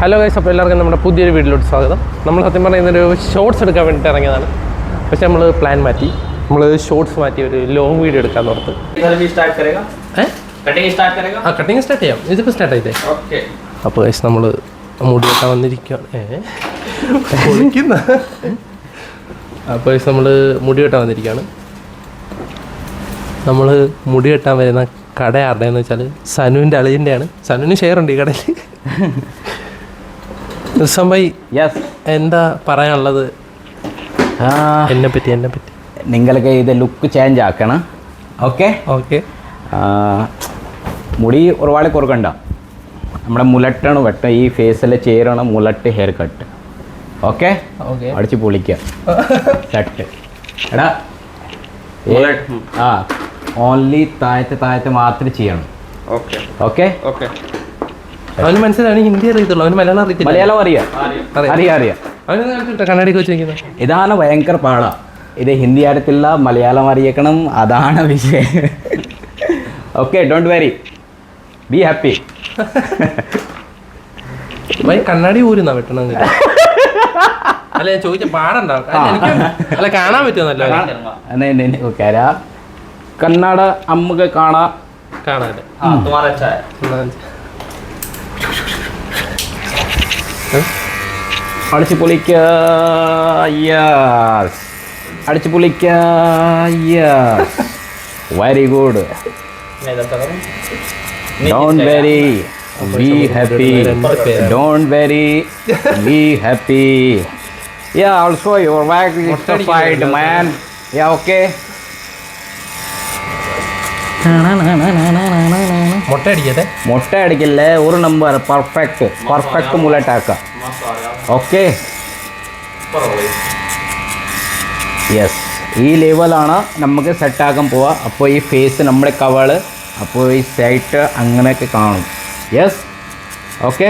Hello guys അപ്പോൾ എല്ലാവർക്കും നമ്മുടെ പുതിയൊരു വീട്ടിലോട്ട് സ്വാഗതം. നമ്മൾ സത്യം പറഞ്ഞാൽ ഇന്നൊരു ഷോർട്സ് എടുക്കാൻ വേണ്ടിയിട്ട് ഇറങ്ങിയതാണ്. പക്ഷെ നമ്മൾ പ്ലാൻ മാറ്റി. നമ്മൾ ഷോർട്സ് മാറ്റി ഒരു ലോങ് വീഡിയോ എടുക്കാൻ ഓർത്ത് ആ കട്ടിങ് സ്റ്റാർട്ട് ചെയ്യാം. ഇതിപ്പോൾ സ്റ്റാർട്ട് ആയിട്ടേ അപ്പോൾ ഗൈസ് നമ്മൾ മുടി വെക്കാൻ വന്നിരിക്കുകയാണ് ഏഹ് അപ്പോൾ ഗൈസ് നമ്മൾ മുടി വെട്ടാൻ വന്നിരിക്കുകയാണ് നമ്മൾ മുടി വെട്ടാൻ വരുന്ന കട ആരുടെയെന്ന് വെച്ചാൽ സനുവിന്റെ അളിയന്റെയാണ് സനുവിന് ഷെയർ ഉണ്ട് ഈ കടയിൽ ഭായി യെസ് എന്താ പറയാനുള്ളത്? എന്നെ പറ്റി എന്നെ പറ്റി നിങ്ങൾക്ക് ഇത് ലുക്ക് ചേഞ്ച് ആക്കണം. ഓക്കെ ഓക്കെ മുടി ഒരുപാട് കുറുക്കണ്ട. നമ്മുടെ മുലട്ടാണ് വെട്ട. ഈ ഫേസിലെ ചേരണം മുലട്ട് ഹെയർ കട്ട് ഓക്കെ അടിച്ച് പൊളിക്കുക ഷട്ട് എടാ ആ ഓൺലി താഴത്തെ താഴത്തെ മാത്രം ചെയ്യണം. ഓക്കെ ഓക്കെ ഓക്കെ അവന് മനസ്സിലാണ് ഹിന്ദി അറിയത്തുള്ളൂ അവന് മലയാളം അറിയത്തില്ല. മലയാളം അറിയാം. അറിയാം. അറിയാം. അവന് കണ്ണാടി വെച്ച് ഇതാണ് ഭയങ്കര പാടാ. ഇത് ഹിന്ദി അറിയത്തില്ല മലയാളം അറിയിക്കണം അതാണ് വിഷയം okay don't very be happy കണ്ണാടി ഊരുന്നാ വെട്ടണം അല്ല ഞാൻ ചോദിച്ച പാടുണ്ടാവും അല്ല, കാണാൻ പറ്റുമെന്നല്ലോ കര കന്നഡ അമ്മയ്ക്ക് കാണാ. കാണാല്ലേ അടിച്ചു പൊളിക്ക അടിച്ചു പൊളിക്ക very good don't very be happy don't very be happy yeah also your walk justified man yeah okay ಮೊಟ್ಟೆ ಅಡಿಗೆದೆ ಮೊಟ್ಟೆ ಅಡಿಗೆಲ್ಲ ಊರು number perfect perfect mullet okay yes ഈ ലെവലാണ് നമുക്ക് സെറ്റാക്കാൻ പോവുക അപ്പോൾ ഈ ഫേസ് നമ്മുടെ കവൾ അപ്പോൾ ഈ സൈറ്റ് അങ്ങനെയൊക്കെ കാണും. Yes okay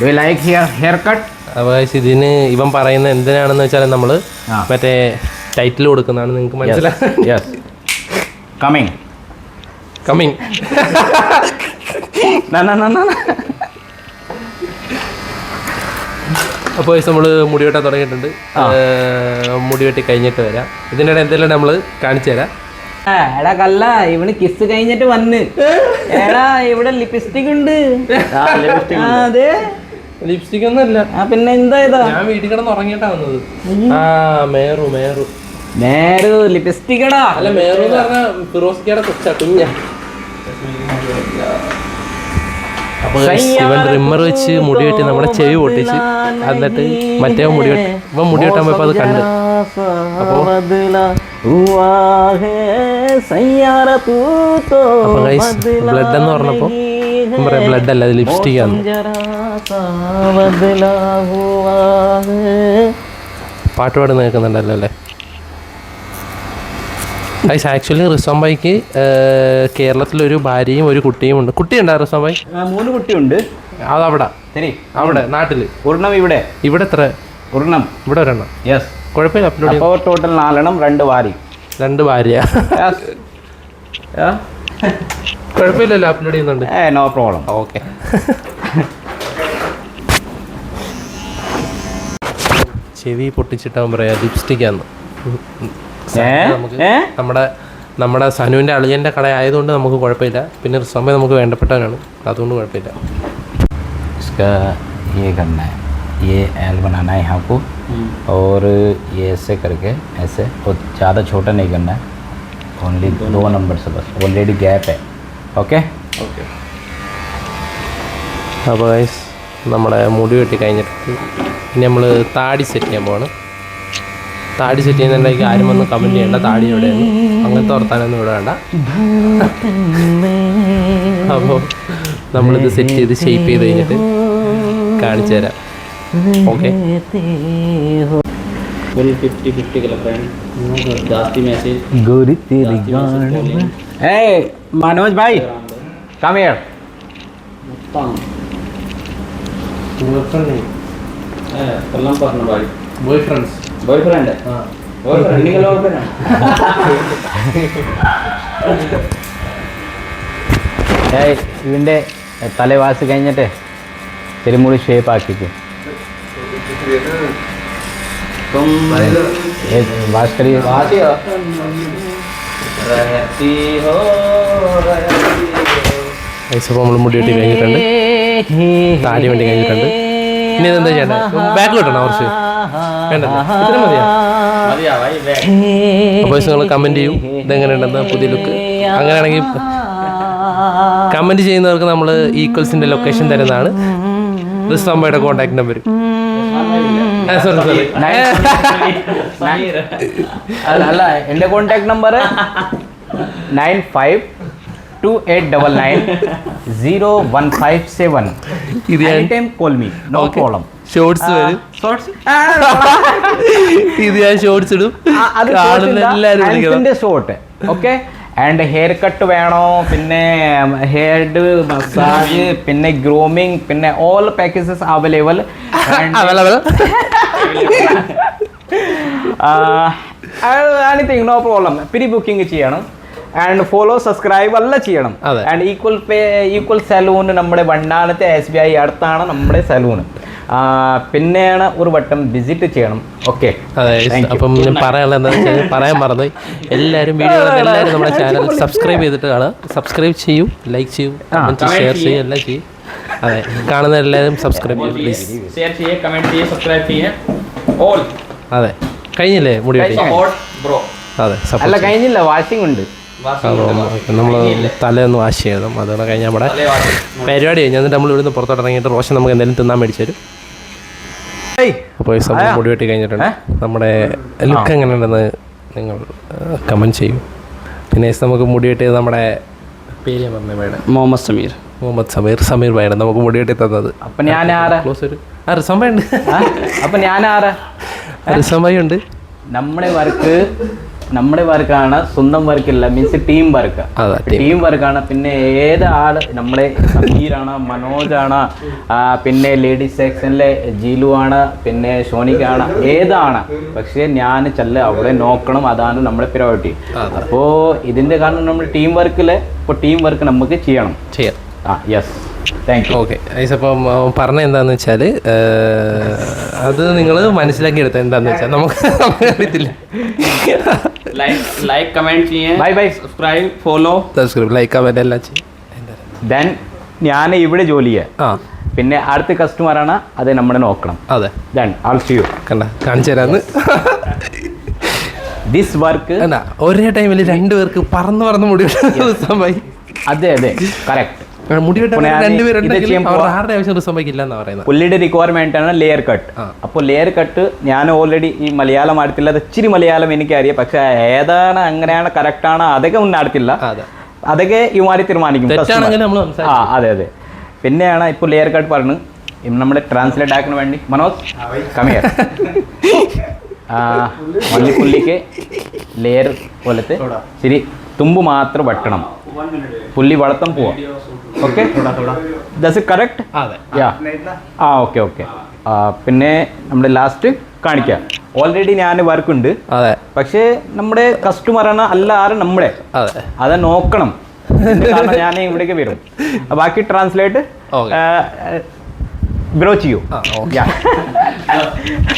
do like here hair cut അവകാശം ഇതിന് ഇവൻ പറയുന്ന എന്തിനാണെന്ന് വെച്ചാൽ നമ്മൾ മറ്റേ ടൈറ്റിൽ കൊടുക്കുന്നതാണ്. നിങ്ങൾക്ക് മനസ്സിലായി യെസ് കമ്മിങ് കമ്മിങ് അപ്പോൾ നമ്മൾ മുടി വെട്ടാൻ തുടങ്ങിയിട്ടുണ്ട്. മുടി വെട്ടി കഴിഞ്ഞിട്ട് വരാം. ഇതിനിടെ എന്തെല്ലാം നമ്മൾ കാണിച്ചു തരാം. എടാ കല്ല ഇവിടെ കിസ് കഴിഞ്ഞിട്ട് വന്ന്. എടാ ഇവിടെ ലിപ്സ്റ്റിക് ഉണ്ട്. ആ, അതെ. ലിപ്സ്റ്റിക് ഒന്നും അല്ല ആ പിന്നെ എന്താ ഇതാ? ഞാൻ വീട്ടിൽ കിടന്ന് ഉറങ്ങിയിട്ടാ വന്നത്. ആ മേറു മേറു. അല്ല എന്ന് പറഞ്ഞാൽ കൊച്ച കുഞ്ഞ. ഇവൻ ട്രിമ്മർ വെച്ച് മുടി വെട്ടി നമ്മുടെ ചെവി പൊട്ടിച്ച് എന്നിട്ട് മറ്റേ മുടി വെട്ടി ഇവൻ മുടി വെട്ടാൻ പോയപ്പോ അത് കണ്ട്. അപ്പൊ ഗൈസ് ബ്ലഡ് എന്ന് പറഞ്ഞപ്പോ പറയാം ബ്ലഡ് അല്ല അത് ലിപ്സ്റ്റിക് ആണ്. പാട്ട് പാടുന്ന കേൾക്കുന്നുണ്ടല്ലോ അല്ലേ? ഗൈസ് ആക്ച്വലി കേരളത്തിൽ കേരളത്തിലൊരു ഭാര്യയും ഒരു കുട്ടിയും ഉണ്ട്. കുട്ടിയുണ്ടോ ബൈ മൂന്ന് കുട്ടിയുണ്ട്. അതവിടെ. അവിടെ നാട്ടിൽ. ഒരെണ്ണം ഇവിടെ. ഇവിടെ എത്ര? ഒരെണ്ണം. ഇവിടെ ഒരെണ്ണം. യെസ് കുഴപ്പമില്ല അപ്ലോഡ് അപ്പോൾ ടോട്ടൽ നാലെണ്ണം രണ്ട് ഭാര്യ. രണ്ട് ഭാര്യ. കുഴപ്പമില്ലല്ലോ അപ്ലോഡ് ചെയ്യുന്നുണ്ട്. ഏ നോ പ്രോബ്ലം ഓക്കെ ചെവി പൊട്ടിച്ചിട്ടാൻ പറയാ ലിപ്സ്റ്റിക്കാന്ന്. നമ്മുടെ നമ്മുടെ സനുവിൻ്റെ അളിയൻ്റെ കട ആയതുകൊണ്ട് നമുക്ക് കുഴപ്പമില്ല പിന്നെ റിസോമ നമുക്ക് വേണ്ടപ്പെട്ടവനാണ് അതുകൊണ്ട് കുഴപ്പമില്ല इसका ये करना है ये एल बनाना है यहाँ को और ये ऐसे करके ऐसे और ज़्यादा छोटा नहीं करना है ओनली दो नंबर से बस ऑलरेडी गैप है ओके ओके അപ്പോൾ ഗൈസ് നമ്മുടെ മുടി വെട്ടി കഴിഞ്ഞിട്ട് ഇനി നമ്മൾ താടി സെറ്റ് ചെയ്യാൻ പോവാണ് താടി സെറ്റ് ചെയ്യുന്നുണ്ടെങ്കിൽ ആരും വന്ന് കമന്റ് ചെയ്യണ്ട. താടി എവിടെയാണ് അങ്ങനത്തെ ഓർത്താനൊന്നും ഇവിടെ വേണ്ട. അപ്പോൾ നമ്മളിത് സെറ്റ് ചെയ്ത് ഷേപ്പ് ചെയ്ത് കഴിഞ്ഞിട്ട് കാണിച്ചു തരാം. ഓക്കെ മനോജ് ഭായ്. കമയോ ഫ്രണ്ട്സ് ബോയ് ഫ്രണ്ട് ബോയ് തലവാസ് കഴിഞ്ഞിട്ട് തിരുമുടി ഷേപ്പ് ആക്കിക്കും. വാഷ് കറി കഴിഞ്ഞിട്ടുണ്ട്. ബാക്കിലോട്ടാണോ കുറച്ച്? അപ്പോൾ നിങ്ങൾ കമന്റ് ചെയ്യും. ഇതെങ്ങനെയുണ്ടെന്ന് പുതിയ ലുക്ക് അങ്ങനെയാണെങ്കിൽ കമന്റ് ചെയ്യുന്നവർക്ക് നമ്മൾ ഈക്വൽസിന്റെ ലൊക്കേഷൻ തരുന്നതാണ്. റിസ്വാമ്പയുടെ കോൺടാക്ട് നമ്പർ സോറി അല്ല അല്ല എന്റെ contact number nine five two eight double nine zero one five seven ഇത് ഞാൻ time call me no problem shorts വരും. ഷോർട്സ് ഇത് ഞാൻ ഷോർട്സ് ഇടും. കാണുന്ന എല്ലാവരും വിളിക്കണം. Short okay and hair cut വേണോ? പിന്നെ ഹെയർഡ് മസാജ് പിന്നെ ഗ്രൂമിങ് പിന്നെ all packages available available anything no problem pre booking ചെയ്യണം. ആൻഡ് ഫോളോ സബ്സ്ക്രൈബ് അല്ല ചെയ്യണം. And equal pay equal salon നമ്മുടെ വണ്ടാനത്തെ എസ് ബി ഐ അടുത്താണ് നമ്മുടെ സലൂൺ പിന്നെയാണ് ഒരു വട്ടം വിസിറ്റ് ചെയ്യണം. ഓക്കെ അതെ അപ്പം പറയാനുള്ളത് എന്താണെന്ന് വെച്ചാൽ പറയാൻ മറന്നു. എല്ലാവരും വീഡിയോ എല്ലാവരും നമ്മുടെ ചാനൽ സബ്സ്ക്രൈബ് ചെയ്തിട്ട് കാണുക സബ്സ്ക്രൈബ് ചെയ്യും ലൈക്ക് ചെയ്യും ഷെയർ ചെയ്യും എല്ലാം ചെയ്യും. അതെ കാണുന്ന എല്ലാവരും സബ്സ്ക്രൈബ് ചെയ്യും പ്ലീസ് ഷെയർ ചെയ്യുക കമന്റ് ചെയ്യുക സബ്സ്ക്രൈബ് ചെയ്യുക ഓൾ അതെ കഴിഞ്ഞില്ലേ മുടി അതെ അല്ല കഴിഞ്ഞില്ല വാച്ചിങ് ഉണ്ട്. നമ്മൾ തലേന്ന് വാഷ് ചെയ്തും അതുകൊണ്ട് കഴിഞ്ഞാൽ നമ്മുടെ പരിപാടി കഴിഞ്ഞിട്ട് എന്നിട്ട് നമ്മൾ ഇവിടുന്ന് പുറത്തോട്ട് ഇറങ്ങിയിട്ട് റോഷൻ നമുക്ക് എന്തെങ്കിലും തിന്നാൻ മേടിച്ചു തരും. അപ്പോൾ ഈ മുടി വെട്ടി കഴിഞ്ഞിട്ടുണ്ട്. നമ്മുടെ ലുക്ക് എങ്ങനെയുണ്ടെന്ന് നിങ്ങൾ കമന്റ് ചെയ്യും. പിന്നെ നമുക്ക് മുടി വെട്ടി നമ്മുടെ പേര് പറഞ്ഞ ബൈഡ് മുഹമ്മദ് സമീർ. മുഹമ്മദ് സമീർ സമീർ ബൈഡ് നമുക്ക് മുടി വെട്ടി തന്നത്. അപ്പം ഞാൻ ആരാ? ക്ലോസ് ഒരു ആ റിസംബയുണ്ട്. അപ്പം ഞാൻ ആരാ? റിസംബയുണ്ട്. നമ്മുടെ വർക്ക് നമ്മുടെ വർക്കാണ് സ്വന്തം വർക്കില്ല മീൻസ് ടീം വർക്ക് ടീം വർക്കാണ് പിന്നെ ഏത് ആൾ നമ്മുടെ സമീറാണ് മനോജാണ് ആണ് പിന്നെ ലേഡീസ് സെക്ഷനിലെ ജീലു ആണ് പിന്നെ ഷോനിക്കാണ് ഏതാണ്. പക്ഷേ ഞാൻ ചെല്ല അവിടെ നോക്കണം അതാണ് നമ്മുടെ പ്രയോറിറ്റി അപ്പോൾ ഇതിന്റെ കാരണം നമ്മൾ ടീം വർക്കിൽ ഇപ്പോൾ ടീം വർക്ക് നമുക്ക് ചെയ്യണം. ചെയ്യാം. ആ യെസ് ഓക്കെ ഐസ് അപ്പം പറഞ്ഞ എന്താണെന്ന് വെച്ചാൽ അത് നിങ്ങൾ മനസ്സിലാക്കി എടുത്ത എന്താന്ന് വെച്ചാൽ നമുക്ക് അറിയത്തില്ല. ലൈക്ക് കമന്റ് എല്ലാം ചെയ്യും ഞാൻ ഇവിടെ ജോലി ചെയ്യാം. ആ. പിന്നെ അടുത്ത കസ്റ്റമറാണ് അത് നമ്മുടെ നോക്കണം. അതെ. ദൻ ആൾ യു കണ്ട കാണിച്ചു തരാന്ന്. ദിസ് വർക്ക് ഒരേ ടൈമിൽ രണ്ടുപേർക്ക് പറന്ന് പറന്ന് മുടി സംഭവം അതെ അതെ. കറക്റ്റ് മുടി പുള്ളിയുടെ റിക്വയർമെന്റ് ആണ് ലെയർ കട്ട്. അപ്പോൾ ലെയർ കട്ട് ഞാൻ ഓൾറെഡി ഈ മലയാളം ആടത്തില്ല അത് ഇച്ചിരി മലയാളം എനിക്കറിയാം. പക്ഷെ ഏതാണ് അങ്ങനെയാണ് കറക്റ്റ് ആണ് അതൊക്കെ ഒന്നും അടുത്തില്ല അതെ. അതൊക്കെ ഇമാരി തീരുമാനിക്കും. ആ അതെ അതെ. പിന്നെയാണ് ഇപ്പോൾ ലെയർ കട്ട് പറഞ്ഞു നമ്മുടെ ട്രാൻസ്ലേറ്റ് ആക്കാൻ വേണ്ടി. മനോജ് കമിയർ മല്ലിപ്പുള്ളിക്ക് ലെയർ പോലത്തെ ശരി തുമ്പ് മാത്രം വെട്ടണം. പുള്ളി വളർത്താൻ പോവാം. ഓക്കെ ദസ് കറക്റ്റ് ആ യാ ആ ഓക്കെ ഓക്കെ പിന്നെ നമ്മുടെ ലാസ്റ്റ് കാണിക്കാം. ഓൾറെഡി ഞാൻ വർക്ക് ഉണ്ട്. അതെ. പക്ഷേ നമ്മുടെ കസ്റ്റമറാണ് അല്ല ആരും നമ്മുടെ? അതെ. അത് നോക്കണം. ഞാൻ ഇവിടേക്ക് വരും. ബാക്കി ട്രാൻസ്ലേറ്റ്. ബ്രോ ചെയ്യൂ.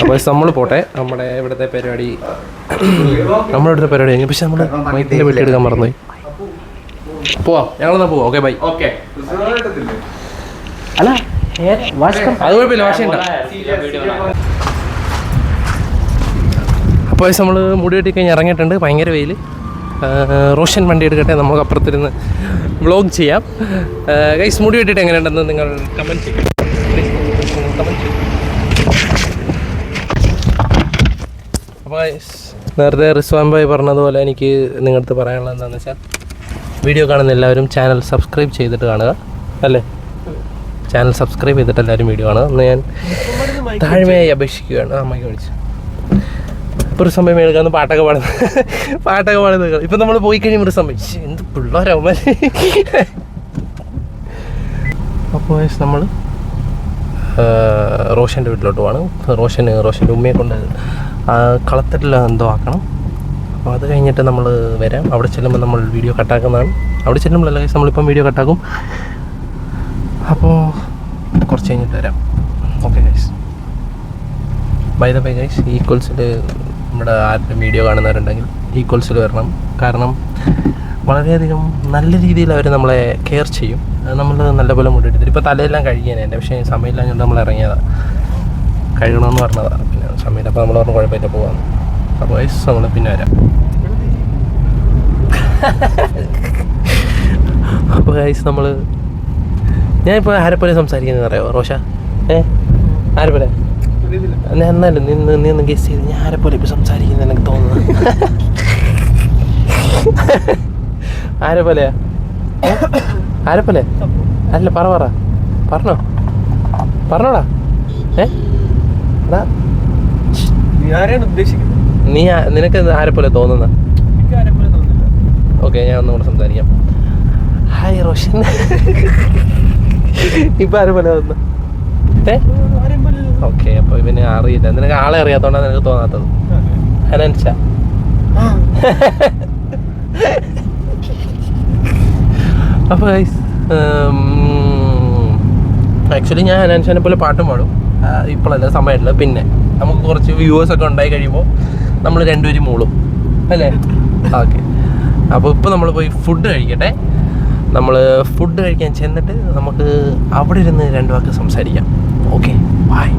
അപ്പോൾ നമ്മൾ പോട്ടെ. നമ്മുടെ ഇവിടുത്തെ പരിപാടി. നമ്മുടെ ഇവിടുത്തെ പരിപാടി പക്ഷെ നമ്മൾ മൈക്കിന്റെ വെട്ടി എടുക്കാൻ മറന്നുപോയി. പോവാം. ഞങ്ങളെന്നാ പോവാം. ഓക്കെ ബൈ ഓക്കെ അല്ല ഹെയർ വാഷ് അത് കുഴപ്പമില്ല വാഷ് അപ്പോൾ നമ്മൾ മുടി വെട്ടി കഴിഞ്ഞ് ഇറങ്ങിയിട്ടുണ്ട്. ഭയങ്കര വെയിൽ റോഷൻ വണ്ടി എടുക്കട്ടെ നമുക്ക് അപ്പുറത്തിരുന്ന് വ്ളോഗ് ചെയ്യാം. ഗൈസ് മുടി വെട്ടിയിട്ട് എങ്ങനെയുണ്ടെന്ന് നിങ്ങൾ കമന്റ് ചെയ്യും. അപ്പോൾ നേരത്തെ റിസ്വാൻ ഭായ് പറഞ്ഞതുപോലെ എനിക്ക് നിങ്ങളടുത്ത് പറയാനുള്ളത് എന്താണെന്ന് വെച്ചാൽ വീഡിയോ കാണുന്ന എല്ലാവരും ചാനൽ സബ്സ്ക്രൈബ് ചെയ്തിട്ട് കാണുക. അല്ലേ? ചാനൽ സബ്സ്ക്രൈബ് ചെയ്തിട്ട് എല്ലാവരും വീഡിയോ കാണുക. എന്ന് ഞാൻ താഴ്മയായി അപേക്ഷിക്കുകയാണ്. അമ്മയ്ക്ക് വിളിച്ചു ഇപ്പോൾ ഒരു സമയം എടുക്കാന്ന് പാട്ടൊക്കെ പാടുന്നത് പാട്ടൊക്കെ പാടുന്നത് ഇപ്പം നമ്മൾ പോയി കഴിഞ്ഞ ഒരു സമയം ശ്ശെ, എന്ത് പിള്ളേരവന്മാർ അപ്പോൾ നമ്മൾ റോഷന്റെ വീട്ടിലോട്ട് പോകണം റോഷന് റോഷന്റെ ഉമ്മയെ കൊണ്ട് കളത്തട്ടിൽ എന്തോ ആക്കണം. അപ്പോൾ അത് കഴിഞ്ഞിട്ട് നമ്മൾ വരാം. അവിടെ ചെല്ലുമ്പോൾ നമ്മൾ വീഡിയോ കട്ടാക്കുന്നതാണ് അവിടെ ചെല്ലുമ്പോഴല്ല guys, നമ്മളിപ്പം വീഡിയോ കട്ടാക്കും അപ്പോൾ കുറച്ച് കഴിഞ്ഞിട്ട് വരാം. Okay guys bye the bye guys ഈക്വൽസിൽ നമ്മുടെ ആരുടെ വീഡിയോ കാണുന്നവരുണ്ടെങ്കിൽ ഈക്വൽസിൽ വരണം. കാരണം വളരെയധികം നല്ല രീതിയിൽ അവർ നമ്മളെ കെയർ ചെയ്യും. നമ്മൾ നല്ലപോലെ മുട്ടെടുത്തിട്ട് ഇപ്പോൾ തലയെല്ലാം കഴുകിയാണ് എന്റെ പക്ഷേ സമയമില്ലാഞ്ഞുകൊണ്ട് നമ്മൾ ഇറങ്ങിയതാണ് കഴുകണമെന്ന് പറഞ്ഞതാണ് പിന്നെ സമയമില്ല അപ്പോൾ നമ്മൾ പറഞ്ഞു കുഴപ്പമില്ല പോകാം അപ്പോൾ നമ്മൾ പിന്നെ വരാം. അപ്പോൾ ഗൈസ് നമ്മൾ ഞാനിപ്പോൾ ആരെപ്പോലെ സംസാരിക്കുന്നത് അറിയാമോ റോഷ? ഏ? ആരെപ്പോലെ? ഞാൻ എന്നാലും നിന്ന് നിന്ന് ഗസ് ചെയ്ത് ഞാൻ ആരെപ്പോലെ ഇപ്പോൾ സംസാരിക്കുന്നത് എനിക്ക് തോന്നുന്നു. ആരെപ്പോലെയാ? ആരെപ്പോലെ? അല്ല പറ പറ. പറഞ്ഞോ. പറഞ്ഞോടാ. ഏ? ഉദ്ദേശിക്കുന്നത്? നീ നിനക്ക് ആരെ പോലെ തോന്നുന്ന? ഓക്കെ ഞാൻ ഒന്നുകൂടെ സംസാരിക്കാം. ഹായ് റോഷൻ. ഇപ്പൊ പോലെ തോന്നുന്നു? ഏ? ഓക്കെ അപ്പോൾ ഇവന് അറിയില്ല. നിനക്ക് ആളെ അറിയാത്തോണ്ടാണ് നിനക്ക് തോന്നാത്തത്. ഹനൻഷ അപ്പോൾ ആക്ച്വലി ഞാൻ ഹനാൻഷാനെ പോലെ പാട്ടും പാടും. ഇപ്പോഴല്ല സമയമില്ല. പിന്നെ നമുക്ക് കുറച്ച് വ്യൂവേഴ്സ് ഒക്കെ ഉണ്ടായി കഴിയുമ്പോൾ നമ്മൾ രണ്ടുപേരും മൂളും. അല്ലേ? ഓക്കെ. അപ്പോൾ ഇപ്പോൾ നമ്മൾ പോയി ഫുഡ് കഴിക്കട്ടെ. നമ്മൾ ഫുഡ് കഴിക്കാൻ ചെന്നിട്ട് നമുക്ക് അവിടെ ഇരുന്ന് രണ്ട് വാക്ക് സംസാരിക്കാം. ഓക്കെ. ബായ്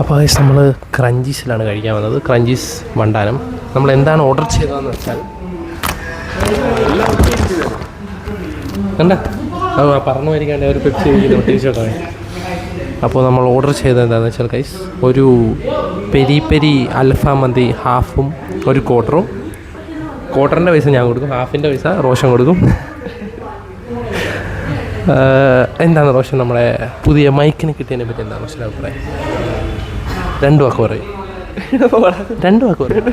അപ്പോൾ നമ്മൾ ക്രഞ്ചീസിലാണ് കഴിക്കാൻ വന്നത്. ക്രഞ്ചീസ് വണ്ടാനം നമ്മൾ എന്താണ് ഓർഡർ ചെയ്തതെന്ന് വെച്ചാൽ കണ്ട? ആ പറഞ്ഞു വരിക്കാണ്ട് ഒരു പെപ്സി ടീഷർട്ടോ അപ്പോൾ നമ്മൾ ഓർഡർ ചെയ്തത് എന്താണെന്ന് വെച്ചാൽ കൈസ് ഒരു പെരി പെരി അൽഫാം മന്തി ഹാഫും ഒരു ക്വാർട്ടറും ക്വാർട്ടറിന്റെ പൈസ ഞാൻ കൊടുക്കും ഹാഫിന്റെ പൈസ റോഷൻ കൊടുക്കും എന്താണ് റോഷൻ നമ്മുടെ പുതിയ മൈക്കിന് കിട്ടിയതിനെ പറ്റി എന്താണ് റോഷൻ അഭിപ്രായം? രണ്ട് വാക്ക് പറയും. രണ്ട് വാക്ക് പറയും.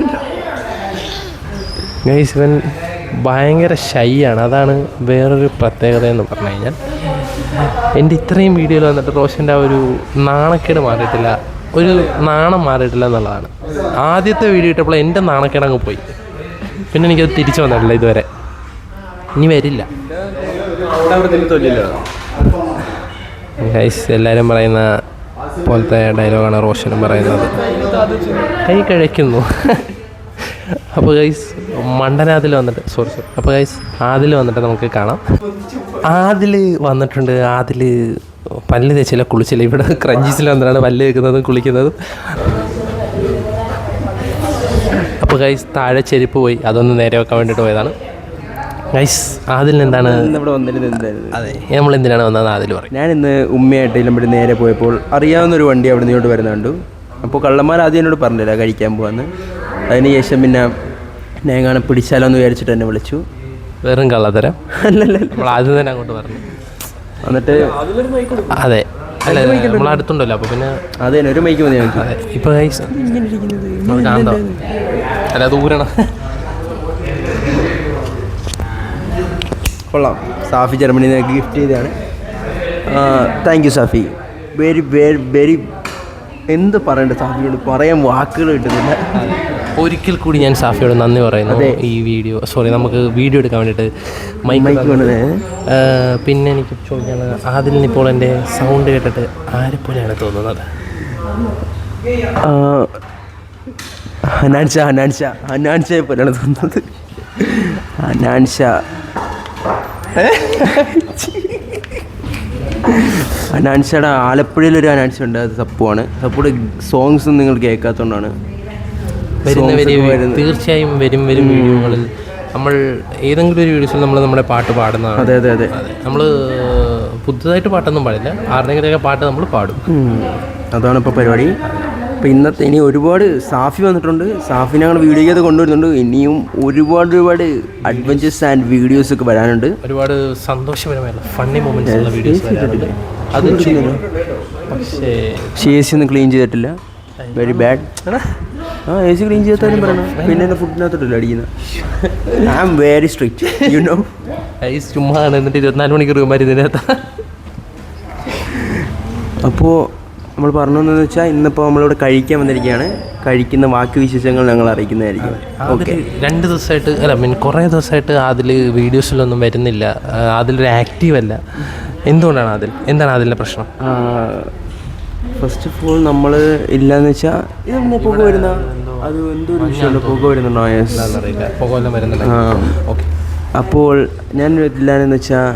ഗൈസ് ഇവൻ ഭയങ്കര ആണ്. അതാണ് വേറൊരു പ്രത്യേകത എന്ന് പറഞ്ഞു കഴിഞ്ഞാൽ എന്റെ ഇത്രയും വീഡിയോയിൽ വന്നിട്ട് റോഷന്റെ ആ ഒരു നാണക്കേട് മാറിയിട്ടില്ല. ഒരു നാണം മാറിയിട്ടില്ല എന്നുള്ളതാണ്. ആദ്യത്തെ വീഡിയോ ഇട്ടപ്പോൾ എന്റെ നാണക്കേട് അങ്ങ് പോയി. പിന്നെ എനിക്കത് തിരിച്ചു വന്നിട്ടില്ല ഇതുവരെ. ഇനി വരില്ല. എല്ലാവരും പറയുന്ന പോലത്തെ ഡയലോഗാണ് റോഷനും പറയുന്നത്. കൈ കഴിക്കുന്നു. അപ്പോൾ ഗൈസ് മണ്ടനാതിൽ വന്നിട്ട് സോറി സോറി അപ്പോൾ ഗൈസ് ആദിൽ വന്നിട്ട് നമുക്ക് കാണാം. ആദിൽ വന്നിട്ടുണ്ട് ആദിൽ പല്ല് തേച്ചില്ല കുളിച്ചില്ല ഇവിടെ ക്രഞ്ചീസിൽ വന്നിട്ടാണ് പല്ല് തേക്കുന്നതും കുളിക്കുന്നതും. അപ്പോൾ ഗൈസ് താഴെ ചെരുപ്പ് പോയി. അതൊന്ന് നേരെ വെക്കാൻ വേണ്ടിയിട്ട് പോയതാണ്. ഗൈസ് ആദിൽ എന്താണ് ഇവിടെ വന്നിരുന്നത് എന്തായിരുന്നു അതെ. നമ്മൾ എന്തിനാണ് വന്നത് ആദിൽ പറയും. ഞാൻ ഇന്ന് ഉമ്മയായിട്ട് ഇവിടെ നേരെ പോയപ്പോൾ അറിയാവുന്ന ഒരു വണ്ടി അവിടെ നിന്നോട്ട് വരുന്നുണ്ട് വരുന്ന കണ്ടു. അപ്പോൾ കള്ളന്മാർ ആദ്യം എന്നോട് പറഞ്ഞില്ല കഴിക്കാൻ പോവാന്ന്. അതിന് ശേഷം പിന്നെ ഞാൻ കാണാൻ പിടിച്ചാലോ എന്ന് വിചാരിച്ചിട്ട് എന്നെ വിളിച്ചു. വെറും കള്ളത്തരം. നമ്മൾ ആദ്യം തന്നെ അങ്ങോട്ട് പറഞ്ഞു. എന്നിട്ട് അതെ. അല്ല നമ്മൾ അടുത്തുണ്ടല്ലോ അപ്പോൾ പിന്നെ അതെ ഒരു മൈക്ക് മതി അതെ ഇപ്പൊ ഗൈസ് അത് കാണണ്ടോ അല്ല ദൂരണ. കൊള്ളാം. സാഫി ജർമ്മനി നിനക്ക് ഗിഫ്റ്റ് ചെയ്തതാണ്. Thank you Safi. Very very very എന്ത് പറയണ്ട സാഫിയോട്? പറയാൻ വാക്കുകൾ കിട്ടുന്നില്ല. ഒരിക്കൽ കൂടി ഞാൻ സാഫിയോട് നന്ദി പറയുന്നു ഈ വീഡിയോ സോറി നമുക്ക് വീഡിയോ എടുക്കാൻ വേണ്ടിയിട്ട് മൈക്ക് പിന്നെ എനിക്ക് ചോദിക്കാനുള്ളത് ആദിലിന് ഇപ്പോൾ എന്റെ സൗണ്ട് കേട്ടിട്ട് ആരെ പോലെയാണ് തോന്നുന്നത്? ഹനാൻഷ ഹനാൻഷ ഹനാൻഷയെ പോലെയാണ് തോന്നുന്നത്. ഹനാൻഷ ഹനാൻഷയുടെ ആലപ്പുഴയിലൊരു അനാൻഷ ഉണ്ട് അത് സപ്പുവാണ്. സപ്പുടെ സോങ്സ് നിങ്ങൾ കേൾക്കാത്തതുകൊണ്ടാണ്. വരുന്ന Songs വരും തീർച്ചയായും വരും വരും വീഡിയോകളിൽ നമ്മൾ ഏതെങ്കിലും ഒരു വീഡിയോസിൽ നമ്മൾ നമ്മുടെ പാട്ട് പാടുന്നതാണ്. അതെ അതെ അതെ. നമ്മൾ പുതുതായിട്ട് പാട്ടൊന്നും പാടില്ല. ആരുടെങ്കിലൊക്കെ പാട്ട് നമ്മൾ പാടും. അതാണ് ഇപ്പോൾ പരിപാടി. അപ്പോൾ ഇന്നത്തെ ഇനി ഒരുപാട് സാഫി വന്നിട്ടുണ്ട്. സാഫി ഞങ്ങൾ വീഡിയോ ചെയ്ത് കൊണ്ടുവരുന്നുണ്ട്. ഇനിയും ഒരുപാട് ഒരുപാട് അഡ്വഞ്ചേഴ്സ് ആൻഡ് വീഡിയോസ് ഒക്കെ വരാനുണ്ട്. ഒരുപാട് സന്തോഷപരമായുള്ള ഫണ്ണി മൊമെന്റ്സ് ഉള്ള വീഡിയോസ് വരാനുണ്ട് അത് പക്ഷേ സി ഒന്നും ക്ലീൻ ചെയ്തിട്ടില്ല. വെരി ബാഡ് ആ എ സി ക്ലീൻ ചെയ്താലും പറയണം. പിന്നെ എന്നെ ഫുഡിനകത്തോട്ടില്ല അടിക്കുന്നത് I am very strict you know ഈ ചുമ്മാ എന്നിട്ട് ഇരുപത്തിനാല് മണിക്കൂർ ഇവന്മാർ ഇതിനകത്ത്. അപ്പോൾ നമ്മൾ പറഞ്ഞതെന്ന് വെച്ചാൽ ഇന്നിപ്പോൾ നമ്മളിവിടെ കഴിക്കാൻ വന്നിരിക്കുകയാണ്. കഴിക്കുന്ന ബാക്കി വിശേഷങ്ങൾ ഞങ്ങൾ അറിയിക്കുന്നതായിരിക്കും. ഓക്കെ രണ്ട് ദിവസമായിട്ട് അല്ല മീൻ കുറേ ദിവസമായിട്ട് അതിൽ വീഡിയോസിലൊന്നും വരുന്നില്ല. അതിലൊരു ആക്റ്റീവ് അല്ല. എന്തുകൊണ്ടാണ് അതിൽ എന്താണ് അതിലെ പ്രശ്നം? ഫസ്റ്റ് ഓഫ് ഓൾ നമ്മൾ ഇല്ലാന്ന് വെച്ചാൽ ഇതെന്നെ പുക വരുന്ന അത് എന്തൊരു ഒരു വിഷയമുണ്ട് പുക വരുന്നുണ്ടോ? യെസ് അറിയില്ല പുകവെല്ലാം വരുന്നില്ല. ആ. അപ്പോൾ ഞാൻ ഇല്ലാന്ന് വെച്ചാൽ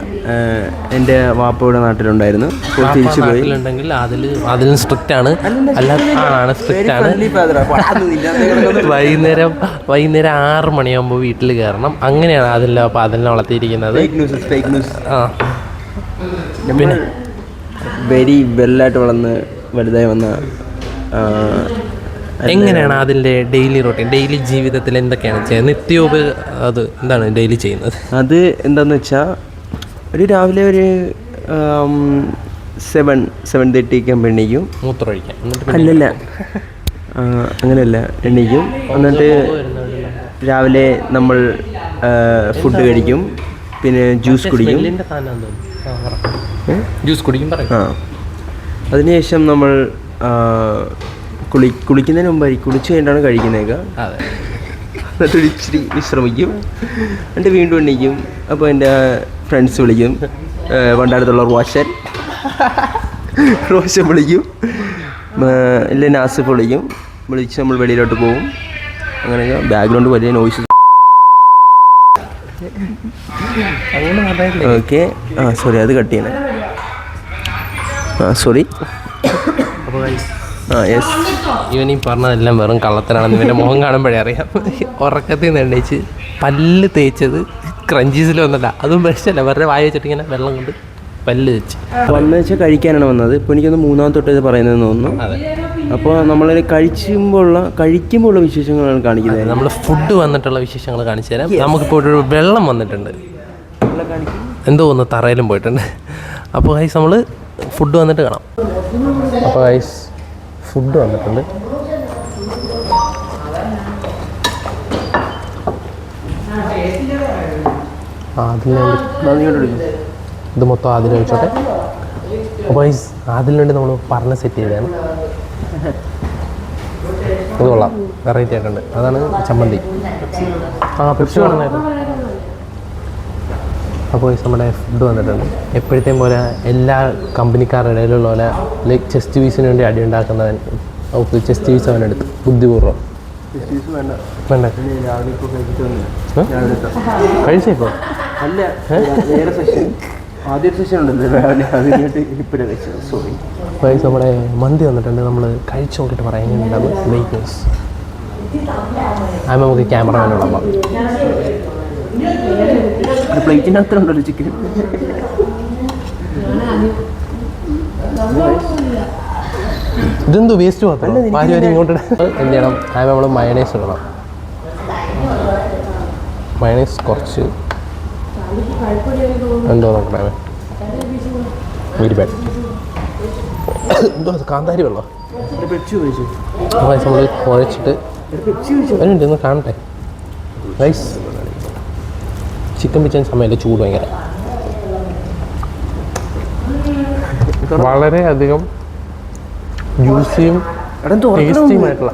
എന്റെ വാപ്പയുടെ നാട്ടിലുണ്ടായിരുന്നു. അപ്പോൾ തിരിച്ചു പോയി. അതിലും സ്ട്രിക്റ്റ് ആണ്. സ്ട്രിക്റ്റ് ആണ് വൈകുന്നേരം വൈകുന്നേരം ആറ് മണിയാകുമ്പോൾ വീട്ടിൽ കയറണം അങ്ങനെയാണ് അതിലെ അപ്പം അതിനെ വളർത്തിയിരിക്കുന്നത്. ന്യൂസ് ന്യൂസ് വെരി വെല്ലായിട്ട് വളർന്ന് വലുതായി വന്ന എങ്ങനെയാണ് അതിന്റെ ഡെയിലി റൊട്ടീൻ ഡെയിലി ജീവിതത്തിൽ എന്തൊക്കെയാണ് ചെയ്യുന്നത്? നിത്യോപ അത് എന്താണ് ഡെയിലി ചെയ്യുന്നത്? അത് എന്താന്ന് വെച്ചാൽ ഒരു രാവിലെ ഒരു സെവൻ സെവൻ തേർട്ടിക്ക് ആകുമ്പോൾ എണീക്കും. മൂത്രമൊഴിക്കാം അല്ലല്ല. അങ്ങനെയല്ല എണീക്കും. എന്നിട്ട് രാവിലെ നമ്മൾ ഫുഡ് കഴിക്കും. പിന്നെ ജ്യൂസ് കുടിക്കും. ജ്യൂസ് കുടിക്കും ആ. അതിനുശേഷം നമ്മൾ കുളി കുളിക്കുന്നതിന് മുമ്പായി കുളിച്ച് കഴിഞ്ഞിട്ടാണ് കഴിക്കുന്നതൊക്കെ അതെ. എന്നിട്ട് ഇച്ചിരി വിശ്രമിക്കും. എന്നിട്ട് വീണ്ടും എണ്ണിക്കും അപ്പോൾ എന്റെ ഫ്രണ്ട്സ് വിളിക്കും. വണ്ടാടത്തുള്ള പണ്ടടുത്തുള്ള റോഷൻ. റോഷൻ വിളിക്കും. ഇല്ല നാസിഫ് വിളിക്കും. വിളിച്ച് നമ്മൾ വെളിയിലോട്ട് പോകും അങ്ങനെ ബാക്ക്ഗ്രൗണ്ട് വലിയ നോയ്സ് ഓക്കെ. ആ സോറി അത് കട്ട് ചെയ്യണേ. സോറി ആ യെസ് ഇവൻ ഈ പറഞ്ഞതെല്ലാം വെറും കള്ളത്തനാണെന്ന് ഇവന്റെ മുഖം കാണുമ്പോഴേ അറിയാം. ഉറക്കത്തിൽ നിന്ന് എണ്ണയിച്ച് പല്ല് തേച്ചത് ക്രഞ്ചീസിൽ വന്നല്ല അതും വിഷമല്ല വെറുതെ വായ വെച്ചിട്ട് ഇങ്ങനെ വെള്ളം കൊണ്ട് പല്ല് തേച്ച്. വന്നു വെച്ചാൽ കഴിക്കാനാണ് വന്നത്. ഇപ്പോൾ എനിക്കൊന്ന് മൂന്നാം തൊട്ട് ഇത് പറയുന്നതെന്ന് തോന്നുന്നു. അതെ. അപ്പോൾ നമ്മൾ കഴിക്കുമ്പോഴുള്ള കഴിക്കുമ്പോഴുള്ള വിശേഷങ്ങളാണ് കാണിക്കുന്നത്. നമ്മൾ ഫുഡ് വന്നിട്ടുള്ള വിശേഷങ്ങൾ കാണിച്ചു തരാം. നമുക്കിപ്പോൾ ഒരു വെള്ളം വന്നിട്ടുണ്ട്. എന്തോ ഒന്ന് തറയിലും പോയിട്ടുണ്ട്. അപ്പോൾ ഗൈസ് നമ്മൾ ഫുഡ് വന്നിട്ട് കാണാം. അപ്പോൾ ഐസ് ഫുഡ് വന്നിട്ടുണ്ട്. ഇത് മൊത്തം ആദ്യം വെച്ചോട്ടെ അപ്പോൾ ഐസ് ആദ്യം വേണ്ടി നമ്മൾ പറഞ്ഞ് സെറ്റ് ചെയ്തതാണ്. ഇത് കൊള്ളാം. വെറൈറ്റി ആയിട്ടുണ്ട്. അതാണ് ചമ്മന്തി. ആ പെപ്സി വേണമായിരുന്നു. അപ്പോൾ നമ്മുടെ ഫുഡ് വന്നിട്ടുണ്ട്. എപ്പോഴത്തെയും പോലെ എല്ലാ കമ്പനിക്കാരുടെ ഇടയിലുള്ള പോലെ ലൈക്ക് ചെസ്റ്റ് പീസിന് വേണ്ടി അടി ഉണ്ടാക്കുന്നവൻ അവർക്ക് ചെസ്റ്റ് പീസ് അവൻ എടുത്തു ബുദ്ധിപൂർവം. വേണ്ട. കഴിച്ചോ ഇപ്പോൾ അല്ല വേറെ സെഷൻ ആദ്യത്തെ സെഷൻ ഉണ്ടല്ലോ രാവിലെ അതിനായിട്ട് ഇപ്പോഴേ വെച്ചത് സോറി നമ്മുടെ മന്തി വന്നിട്ടുണ്ട്. നമ്മൾ കഴിച്ചു നോക്കിയിട്ട് പറയാൻ എങ്ങനെയുണ്ടാവും ന്യൂസ് അത് നമുക്ക് ക്യാമറമാനോടൊപ്പം പ്ലേറ്റിനകത്തുണ്ടല്ലോ ചിക്കൻ ഇതെന്ത് വേസ്റ്റ് മാത്രം? വരെ ഇങ്ങോട്ട്. എന്ത് ചെയ്യണം? ആദ്യം നമ്മൾ മയണൈസ് ഇടണം. മയണൈസ് കുറച്ച്. എന്തോ നോക്കണേ എന്തോ കാന്താരി വെള്ളം? നമ്മൾ കുഴച്ചിട്ട് ഒന്ന് കാണട്ടെ. റൈസ് ചിക്കൻ പിച്ചാൻ സമയത്ത് ചൂട് ഭയങ്കര. വളരെയധികം ജ്യൂസിയും ടേസ്റ്റിയുമായിട്ടുള്ള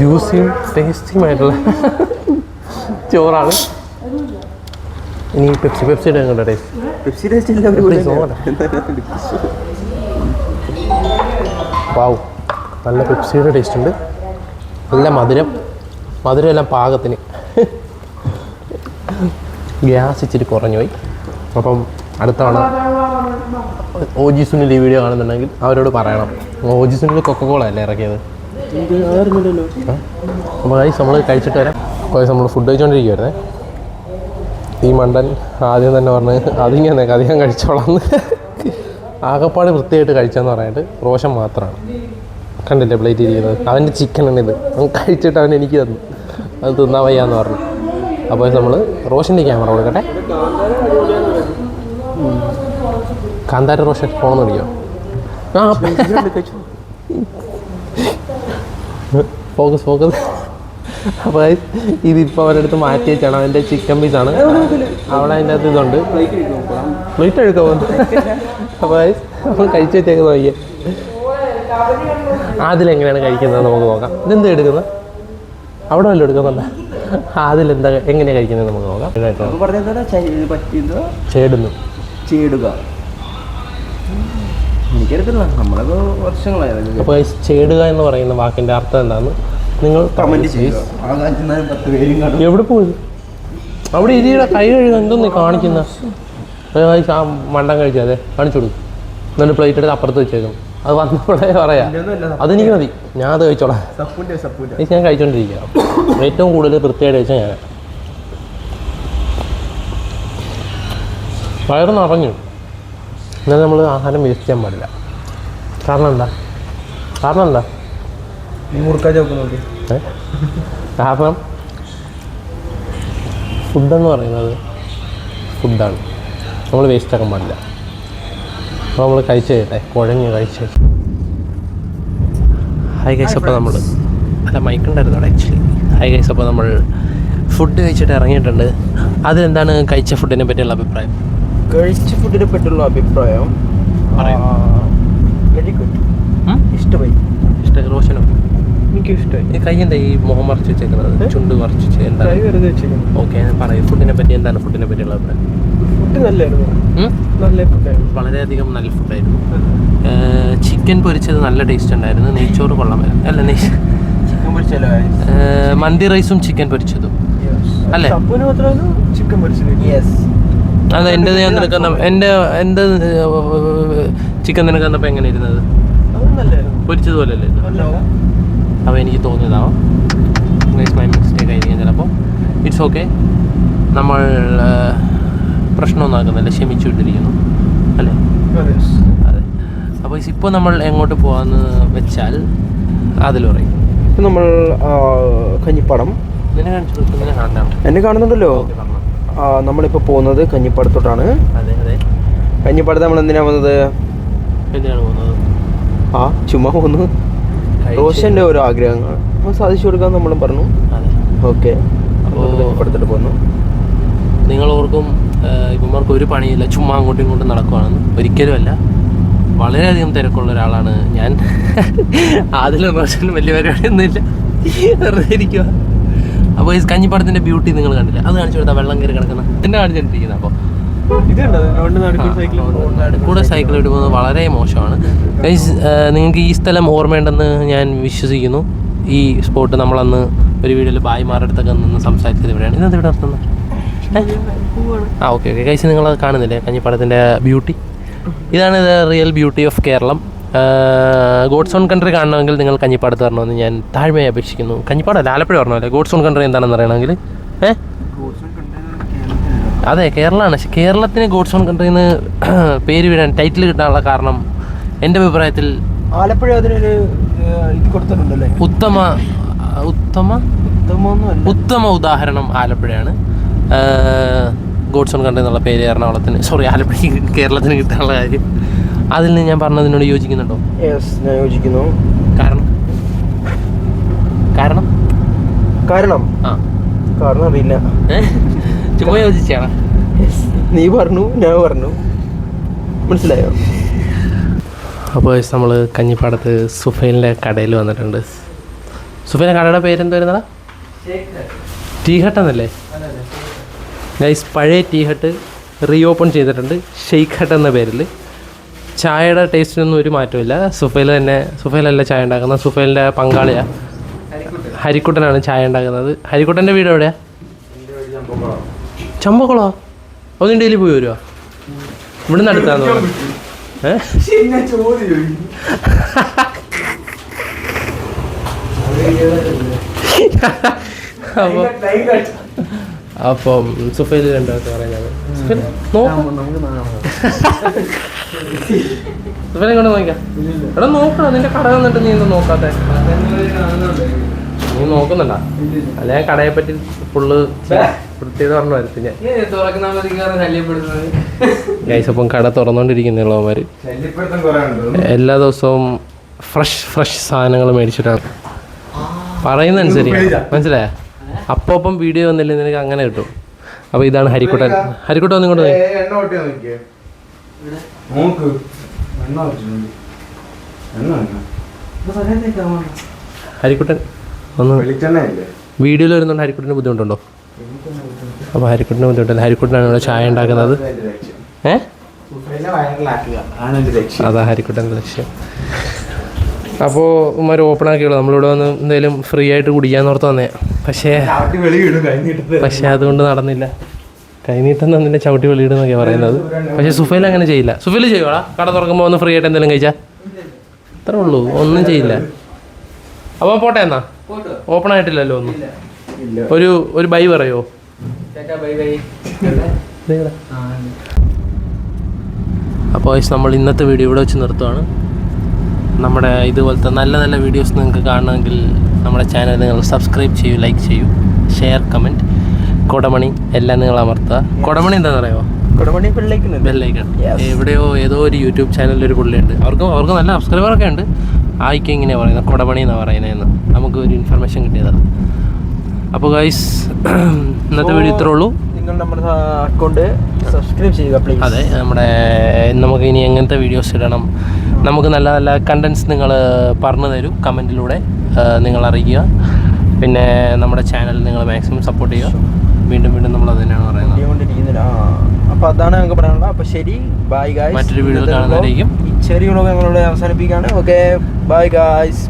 ജ്യൂസിയും ടേസ്റ്റിയുമായിട്ടുള്ള ചോറാണ്. ഇനി Pepsi Pepsi taste Pepsi. Wow നല്ല പെപ്സിയുടെ ടേസ്റ്റ് ഉണ്ട്. നല്ല മധുരം. മധുരം എല്ലാം പാകത്തിന്. ഗ്യാസ് ഇച്ചിരി കുറഞ്ഞു പോയി. അപ്പം അടുത്ത തവണ ഓജി സുനിൽ ഈ വീഡിയോ കാണുന്നുണ്ടെങ്കിൽ അവരോട് പറയണം. ഓജി സുനിൽ കൊക്കക്കോള അല്ലേ ഇറക്കിയത്? അപ്പോൾ ഗൈസ് നമ്മൾ കഴിച്ചിട്ട് വരാം. കുറേ നമ്മൾ ഫുഡ് കഴിച്ചുകൊണ്ടിരിക്കുവായിരുന്നേ ഈ മണ്ടൻ ആദ്യം തന്നെ പറഞ്ഞ് അതിങ്ങനെ അധികം കഴിച്ചോളാം. ആകപ്പാട് വൃത്തിയായിട്ട് കഴിച്ചെന്ന് പറഞ്ഞിട്ട് റോഷൻ മാത്രമാണ്. കണ്ടില്ലേ പ്ലേറ്റ് ഇരിക്കുന്നത്? അവന്റെ അവൻ കഴിച്ചിട്ട് അവൻ എനിക്ക് തന്നു. അത് തിന്നാൻ വയ്യാന്ന് പറഞ്ഞു. അപ്പോൾ നമ്മൾ റോഷന്റെ ക്യാമറ കൊടുക്കട്ടെ. കാന്താര റോഷൻ ഫോൺ വിളിക്കോ ആ. ഫോക്കസ് ഫോക്കസ് അപ്പോൾ ഇതിപ്പോൾ അവരുടെ അടുത്ത് മാറ്റി വെച്ചാണ്. അവന്റെ ചിക്കൻ പീസാണ് അവിടെ അതിന്റെ അകത്ത് ഇതുണ്ട്. പ്ലേറ്റ് എടുക്കാൻ അപ്പോൾ നമ്മൾ കഴിച്ചു വെച്ചേക്ക് നോക്കിയേ. അതിലെങ്ങനെയാണ് കഴിക്കുന്നത് നമുക്ക് നോക്കാം. ഇതെന്താ എടുക്കുന്നത്? അവിടെ വല്ലതും എടുക്കുന്നുണ്ടോ? അതിലെന്താ എങ്ങനെയാണ് കഴിക്കുന്നത് നമുക്ക് നോക്കാം. ചേടുന്നു. ചേടുക. എനിക്കറിയത്തില്ല. നമ്മളൊക്കെ വർഷങ്ങളായിരുന്നു അപ്പോൾ ചേടുക എന്ന് പറയുന്ന വാക്കിന്റെ അർത്ഥം എന്താണെന്ന് നിങ്ങൾ കമന്റ് ചെയ്യുക എവിടെ പോയി? അവിടെ ഇരിയുടെ കൈ കഴുകാൻ എന്തോന്ന് കാണിക്കുന്ന? ആ മണ്ടം കഴിച്ചതെ കാണിച്ചു കൊടുക്കും. എന്നിട്ട് പ്ലേറ്റ് എടുത്ത് അപ്പുറത്ത് വെച്ചേക്കും. അത് വന്നപ്പോഴേ പറയാം. അതെനിക്ക് മതി. ഞാൻ അത് കഴിച്ചോളാം. ഞാൻ കഴിച്ചോണ്ടിരിക്കുക ഏറ്റവും കൂടുതൽ കൃത്യമായിട്ട് വെച്ചാൽ ഞാൻ. വയറ് നിറഞ്ഞു. എന്നാൽ നമ്മൾ ആഹാരം വേസ്റ്റ് ചെയ്യാൻ പാടില്ല. കാരണം എന്താ? കാരണം എന്താ? കാരണം ഫുഡെന്ന് പറയുന്നത് ഫുഡാണ്. നമ്മൾ വേസ്റ്റ് ആക്കാൻ പാടില്ല. അപ്പോൾ നമ്മൾ കഴിച്ച് കഴിയട്ടെ. കുഴഞ്ഞ് കഴിച്ച് ഹൈ കഴിച്ചപ്പോൾ നമ്മൾ അല്ല മൈക്കുണ്ടായിരുന്നു അവിടെ? ആക്ച്വലി ഹൈ ഗൈസ് അപ്പോൾ നമ്മൾ ഫുഡ് കഴിച്ചിട്ട് ഇറങ്ങിയിട്ടുണ്ട്. അതിലെന്താണ് കഴിച്ച ഫുഡിനെ പറ്റിയുള്ള അഭിപ്രായം? കഴിച്ച ഫുഡിനെ പറ്റിയുള്ള അഭിപ്രായം. വെരി ഗുഡ് ഇഷ്ടമായി ഇഷ്ടമായി. ഇഷ്ടം റോഷനോ? എനിക്ക് ഇഷ്ടമായി. കൈ എന്താ ഈ മുഖം മറച്ച് വെച്ചേക്കുന്നത്? ചുണ്ട് മറച്ച് എന്താ ഓക്കെ പറയൂ. ഫുഡിനെ പറ്റി എന്താണ് ഫുഡിനെ പറ്റിയുള്ള അഭിപ്രായം? ഫുഡ് നല്ലായിരുന്നു? നല്ല ഫുഡായിരുന്നു വളരെയധികം നല്ല ഫുഡായിരുന്നു ചിക്കൻ പൊരിച്ചത് നല്ല ടേസ്റ്റ് ഉണ്ടായിരുന്നു. നെയ്ച്ചോറ് കൊള്ളാമായിരുന്നു. അല്ല നെയ് ചിക്കൻ പൊരിച്ചല്ലോ ഏഹ്, മന്തി റൈസും ചിക്കൻ പൊരിച്ചതും. അല്ലേ? ചിക്കൻ അത് എന്റെ ഞാൻ നിനക്കുന്ന എന്റെ എന്റെ ചിക്കൻ നിനക്ക് തന്നപ്പോൾ എങ്ങനെ ഇരുന്നത് പൊരിച്ചതുപോലെ അല്ലേ അപ്പോൾ എനിക്ക് തോന്നിയതാവും. മൈ മിസ്റ്റേക്ക് ആയിരിക്കും ചിലപ്പോൾ ഇറ്റ്സ് ഓക്കെ നമ്മൾ പ്രശ്നമൊന്നും ആക്കുന്നില്ല ക്ഷമിച്ചുകൊണ്ടിരിക്കുന്നു. അല്ലേ? അതെ. അപ്പോൾ ഇപ്പോൾ നമ്മൾ എങ്ങോട്ട് പോകാമെന്ന് വെച്ചാൽ അതിൽ പറയും ഇപ്പം നമ്മൾ കഞ്ഞിപ്പടം. എന്നെ കാണുന്നുണ്ടല്ലോ? നമ്മളിപ്പോൾ പോകുന്നത് കഞ്ഞിപ്പാടത്തോട്ടാണ്. കഞ്ഞിപ്പാടത്ത് നമ്മൾ എന്തിനാ പോകുന്നത്? ആ ചുമ്മാ പോകുന്നു. റോഷന്റെ ഓരോ ആഗ്രഹങ്ങൾ. സാധിച്ചു കൊടുക്കാൻ നമ്മളും പറഞ്ഞു. ഓക്കെ. കഞ്ഞിപ്പാടത്തോട്ട് പോകുന്നു നിങ്ങൾ ഓർക്കും ഇവന്മാർക്ക് ഒരു പണിയില്ല. ചുമ്മാ അങ്ങോട്ടും ഇങ്ങോട്ടും നടക്കുവാണെന്ന്. ഒരിക്കലുമല്ല. വളരെയധികം തിരക്കുള്ള ഒരാളാണ് ഞാൻ. അതിലും പ്രശ്നം വലിയ പരിപാടിയൊന്നുമില്ല. വെറുതെ ഇരിക്കുക അപ്പോൾ ഈ കഞ്ഞിപ്പാടത്തിന്റെ ബ്യൂട്ടി നിങ്ങൾ കണ്ടില്ല? അത് കാണിച്ചു കൊടുത്താൽ വെള്ളം കയറി കിടക്കുന്ന. എന്നെ കാണിച്ചിട്ടിരിക്കുന്നത് അപ്പോൾ കൂടെ സൈക്കിൾ വിടുമ്പോൾ വളരെ മോശമാണ്. നിങ്ങൾക്ക് ഈ സ്ഥലം ഓർമ്മയുണ്ടെന്ന് ഞാൻ വിശ്വസിക്കുന്നു. ഈ സ്പോട്ട് നമ്മളന്ന് ഒരു വീഡിയോയിൽ ബായിമാരുടെ നിന്ന് സംസാരിച്ചത് ഇവിടെയാണ്. ഇതെന്ത് ഇവിടെ നടത്തുന്നത്? ആ ഓക്കെ ഓക്കെ. ഗൈസ് നിങ്ങളത് കാണുന്നില്ലേ? കഞ്ഞിപ്പാടത്തിന്റെ ബ്യൂട്ടി? ഇതാണ് the real beauty of Keralam. God's own country കാണണമെങ്കിൽ നിങ്ങൾ കഞ്ഞിപ്പാടത്ത് വരണമെന്ന് ഞാൻ താഴ്മയായി അപേക്ഷിക്കുന്നു. കഞ്ഞിപ്പാടല്ല ആലപ്പുഴ പറഞ്ഞല്ലേ ഗോഡ്സ് ഓൺ കൺട്രി എന്താണെന്ന് അറിയണമെങ്കിൽ? ഏ? അതെ കേരളമാണ്. പക്ഷെ കേരളത്തിന് ഗോഡ്സ് ഓൺ കൺട്രി എന്ന് പേര് വിടാൻ ടൈറ്റിൽ കിട്ടാനുള്ള കാരണം എന്റെ അഭിപ്രായത്തിൽ ആലപ്പുഴ അതിനൊരു ഇത് കൊടുത്തിട്ടുണ്ടല്ലേ? ഉത്തമ ഉത്തമ? ഉത്തമ ഉദാഹരണം ആലപ്പുഴയാണ്. ഗോഡ്സ് ഓൺ കൺട്രി എന്നുള്ള പേര് എറണാകുളത്തിന് സോറി ആലപ്പുഴ കേരളത്തിന് കിട്ടാനുള്ള കാര്യം. അതിൽ നിന്ന് ഞാൻ പറഞ്ഞതിനോട് യോജിക്കുന്നുണ്ടോ? ഞാൻ യോജിക്കുന്നു. കാരണം? കാരണം? കാരണം? ആ. കാരണം അറിയില്ല? ചുമ്മാ യോജിച്ചാണ്? നീ പറഞ്ഞു ഞാൻ പറഞ്ഞു. മനസ്സിലായോ? അപ്പോൾ നമ്മൾ കഞ്ഞിപ്പാടത്ത് സുഫൈലിന്റെ കടയിൽ വന്നിട്ടുണ്ട്. സുഫൈലിന്റെ കടയുടെ പേരെന്ത് വരുന്നതാ ടീ ഹട്ട് എന്നല്ലേ? ഗൈസ് പഴയ ടീ ഹട്ട് റീ ഓപ്പൺ ചെയ്തിട്ടുണ്ട്. ഷെയ്ക്ക് ഹട്ട് എന്ന പേരിൽ ചായയുടെ ടേസ്റ്റിനൊന്നും ഒരു മാറ്റമില്ല സുഫൈൽ തന്നെ സുഫൈലല്ല ചായ ഉണ്ടാക്കുന്നത്. സുഫൈലിന്റെ പങ്കാളിയാണ് ഹരിക്കുട്ടനാണ് ചായ ഉണ്ടാക്കുന്നത്. ഹരിക്കുട്ടന്റെ വീട് എവിടെയാ? ചമ്പക്കുളോ? ഒന്നും ഡെയിലി പോയി വരുമോ ഇവിടുന്ന് അടുത്താന്ന് തോന്നുന്നു. അപ്പോൾ അപ്പം സുഫൈൽ രണ്ടാമത്തെ പറയുന്നത് സുഫൈൽ കൊണ്ട് നോക്കാം എടാ നോക്കണം നിന്റെ കട വന്നിട്ട് നീ എന്താ നോക്കാത്തെ. നീ നോക്കുന്നുണ്ടാ. അല്ല ഞാൻ കടയെ പറ്റി ഫുള്ള് പ്രത്യേകത പറഞ്ഞു വരുത്തി ഞാൻ ഗൈസ് അപ്പം കട തുറന്നുകൊണ്ടിരിക്കുന്നുള്ളവന്മാർ എല്ലാ ദിവസവും ഫ്രഷ് ഫ്രഷ് സാധനങ്ങൾ മേടിച്ചിട്ടാണ്. പറയുന്നതനുസരിച്ച്. മനസ്സിലായ? അപ്പം അപ്പം വീഡിയോ വന്നില്ലേ? നിനക്ക് അങ്ങനെ കിട്ടും. അപ്പോൾ ഇതാണ് ഹരിക്കുട്ടൻ. ഹരിക്കുട്ടൻ ഒന്നും കൊണ്ട് ഹരിക്കുട്ടൻ ഒന്ന് വീഡിയോയിൽ വരുന്നുണ്ട് ഹരിക്കുട്ടന് ബുദ്ധിമുട്ടുണ്ടോ? അപ്പോൾ ഹരിക്കുട്ടന് ബുദ്ധിമുട്ടില്ല ഹരിക്കുട്ടനാണ് ഇവിടെ ചായ ഉണ്ടാക്കുന്നത്. ഏഹ് അതാ ഹരിക്കുട്ടന്റെ ലക്ഷ്യം. അപ്പോൾ ഉമ്മാർ ഓപ്പൺ ആക്കിയുള്ളൂ നമ്മളിവിടെ വന്ന് എന്തെങ്കിലും ഫ്രീ ആയിട്ട് കുടിക്കാന്ന് ഓർത്ത് വന്നേ. പക്ഷേ പക്ഷേ അതുകൊണ്ട് നടന്നില്ല. കൈനീട്ടം തന്നെ ചവിട്ടി വെളിയിടുന്നൊക്കെയാണ് പറയുന്നത്. പക്ഷേ സുഫൈൽ അങ്ങനെ ചെയ്യില്ല. സുഫൈൽ ചെയ്യുവാടാ. കട തുറക്കുമ്പോൾ ഒന്ന് ഫ്രീ ആയിട്ട് എന്തെങ്കിലും കഴിച്ചാൽ അത്രേ ഉള്ളൂ. ഒന്നും ചെയ്യില്ല. അപ്പോൾ പോട്ടെ എന്നാ. ഓപ്പൺ ആയിട്ടില്ലല്ലോ ഒന്നും. ഒരു ഒരു ബൈ പറയോ? അപ്പോൾ നമ്മൾ ഇന്നത്തെ വീഡിയോ ഇവിടെ വെച്ച് നിർത്തുവാണ്. നമ്മുടെ ഇതുപോലത്തെ നല്ല നല്ല വീഡിയോസ് നിങ്ങൾക്ക് കാണണമെങ്കിൽ നമ്മുടെ ചാനൽ നിങ്ങൾ സബ്സ്ക്രൈബ് ചെയ്യൂ ലൈക്ക് ചെയ്യൂ ഷെയർ കമന്റ് കൊടമണി എല്ലാം നിങ്ങൾ അമർത്തുക. കൊടമണി എന്താണെന്ന് പറയുക കൊടമണി ബെല്ലൈക്കൺ എവിടെയോ ഏതോ ഒരു യൂട്യൂബ് ചാനലിൽ ഒരു പുള്ളിയുണ്ട്. അവർക്ക് അവർക്ക് നല്ല സബ്സ്ക്രൈബറൊക്കെ ഉണ്ട്. ആയിക്കും ഇങ്ങനെയാണ് പറയുന്നത്. കൊടമണി എന്നാണ് പറയുന്നതെന്ന്. നമുക്ക് ഒരു ഇൻഫർമേഷൻ കിട്ടിയതാണ്. അപ്പോൾ ഗൈസ് ഇന്നത്തെ വീഡിയോ ഇത്രേ ഉള്ളൂ. നിങ്ങൾ നമ്മുടെ അക്കൗണ്ട് സബ്സ്ക്രൈബ് ചെയ്യുക പ്ലീസ് അതെ നമ്മുടെ നമുക്ക് ഇനി എങ്ങനത്തെ വീഡിയോസ് ഇടണം? നമുക്ക് നല്ല നല്ല കണ്ടൻസ് നിങ്ങൾ പറഞ്ഞു തരൂ കമന്റിലൂടെ നിങ്ങൾ അറിയിക്കുക. പിന്നെ നമ്മുടെ ചാനൽ നിങ്ങൾ മാക്സിമം സപ്പോർട്ട് ചെയ്യുക. വീണ്ടും വീണ്ടും നമ്മൾ അത് തന്നെയാണ് പറയുന്നത്. അപ്പോൾ അതാണ് ഞങ്ങൾക്ക് പറയാനുള്ളത്. അപ്പോൾ ശരി ബൈ ഗായ്സ് മറ്റൊരു വീഡിയോ കാണുന്നതായിരിക്കും. ചെറിയ വ്ളോഗ് ഞങ്ങളിവിടെ അവസാനിപ്പിക്കുകയാണ്. Okay bye guys